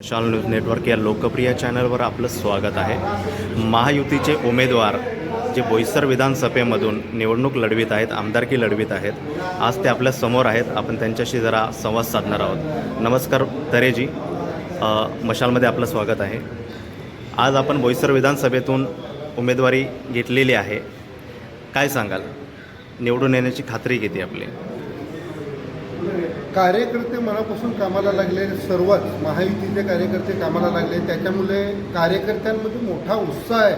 शाल news network या लोकप्रिय चॅनलवर आपलं स्वागत आहे. महायुतीचे उमेदवार जे बोईसर विधानसभेमधून निवडणूक लढवित आहेत आमदारकी लढवित आहेत आज ते आपल्यासमोर आहेत. आपण त्यांच्याशी जरा संवाद साधणार आहोत. नमस्कार तरेजी. मशालमध्ये आपलं स्वागत आहे. आज आपण बोईसर विधानसभेतून उमेदवारी घेतलेली आहे. काय सांगाल? निवडून येण्याची खात्री किती आपली? कार्यकर्ते मनापासून कामाला लागले सर्वच महायुतीचे कार्यकर्ते कामाला लागले. त्याच्यामुळे कार्यकर्त्यांमध्ये मोठा उत्साह आहे.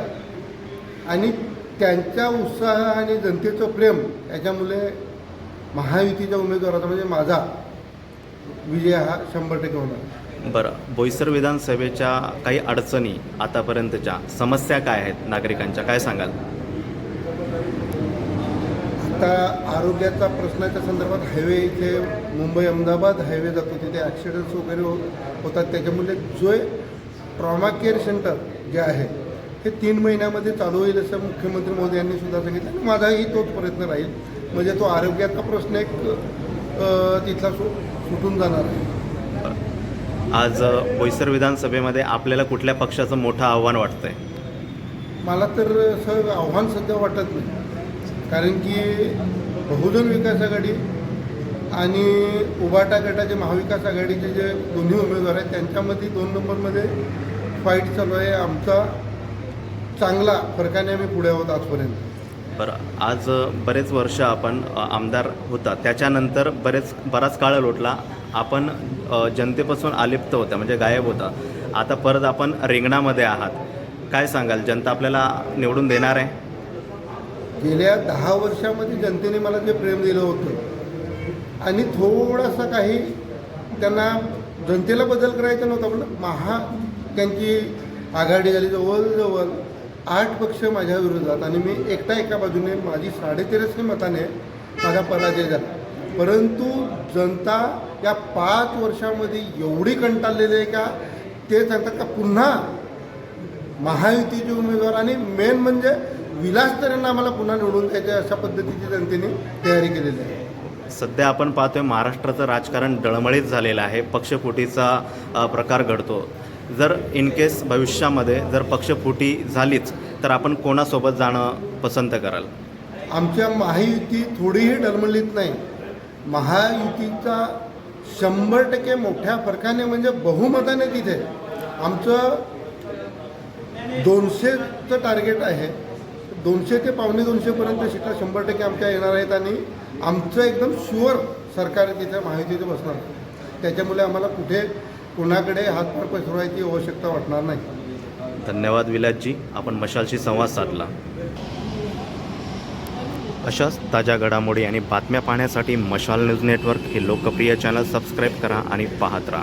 आणि त्यांच्या उत्साह आणि जनतेचं प्रेम याच्यामुळे महायुतीच्या उमेदवाराचा म्हणजे माझा विजय हा शंभर टक्के होणार. बरं बोईसर विधानसभेच्या काही अडचणी आतापर्यंतच्या समस्या काय आहेत नागरिकांच्या? काय सांगाल? आता आरोग्याचा प्रश्नाच्या संदर्भात हायवे इथे मुंबई अहमदाबाद हायवे जातो. तिथे ॲक्सिडेंट्स वगैरे हो होतात. त्याच्यामुळे जो ट्रॉमा केअर सेंटर जे आहे हे तीन महिन्यामध्ये चालू होईल असं मुख्यमंत्री मोदी यांनी सुद्धा सांगितलं. आणि माझाही तोच प्रयत्न राहील. म्हणजे तो आरोग्याचा प्रश्न एक तिथला सु सुटून जाणार आहे. आज बोईसर विधानसभेमध्ये आपल्याला कुठल्या पक्षाचं मोठं आव्हान वाटतंय? मला तर असं आव्हान सध्या वाटत नाही. कारण की बहुजन विकास आघाडी आणि उबाटा गटाचे महाविकास आघाडीचे जे दोन्ही उमेदवार आहेत त्यांच्यामध्ये दोन नंबरमध्ये फाईट चालू आहे. आमचा चांगला फरकाने आम्ही पुढे आहोत आजपर्यंत. बरं आज बरेच वर्ष आपण आमदार होता. त्याच्यानंतर बरेच बराच काळ लोटला. आपण जनतेपासून आलिप्त होता म्हणजे गायब होता. आता परत आपण रिंगणामध्ये आहात. काय सांगाल? जनता आपल्याला निवडून देणार आहे? गेल्या दहा वर्षामध्ये जनतेने मला जे प्रेम दिलं होतं आणि थोडासा काही त्यांना जनतेला बदल करायचा नव्हता पण महा त्यांची आघाडी झाली. जवळजवळ आठ पक्ष माझ्या विरोधात आणि मी एकटा एका बाजूने माझी साडेतेराशे मताने माझा पराजय झाला. परंतु जनता या पाच वर्षामध्ये एवढी कंटाळलेली आहे का ते सांगतात का पुन्हा महायुतीचे उमेदवार आणि मेन म्हणजे विलास तऱ्हेंना आम्हाला पुन्हा निवडून द्यायचे अशा पद्धतीची जनतेने तयारी केलेली आहे. सध्या आपण पाहतोय महाराष्ट्राचं राजकारण डळमळीत झालेलं आहे. पक्षफुटीचा प्रकार घडतो. जर इन केस भविष्यामध्ये जर पक्षफुटी झालीच तर आपण कोणासोबत जाणं पसंत कराल? आमच्या महायुती थोडीही डलमलीत नाही. महायुतीचा शंभर टक्के मोठ्या फरकाने म्हणजे बहुमताने तिथे. आमचं दोनशेचं टार्गेट आहे. दोनशे ते पावणे दोनशेपर्यंत सीटा शंभर टक्के आमच्या येणार आहेत आणि आमचं एकदम शुअर सरकार तिथे महायुतीचं बसणार त्याच्यामुळे आम्हाला कुठे कोणाकडे हातपार पसरवायची आवश्यकता वाटणार नाही. धन्यवाद विलासजी. आपण मशालशी संवाद साधला. अशाच ताज्या घडामोडी आणि बातम्या पाहण्यासाठी मशाल न्यूज नेटवर्क हे लोकप्रिय चॅनल सबस्क्राईब करा आणि पाहत राहा.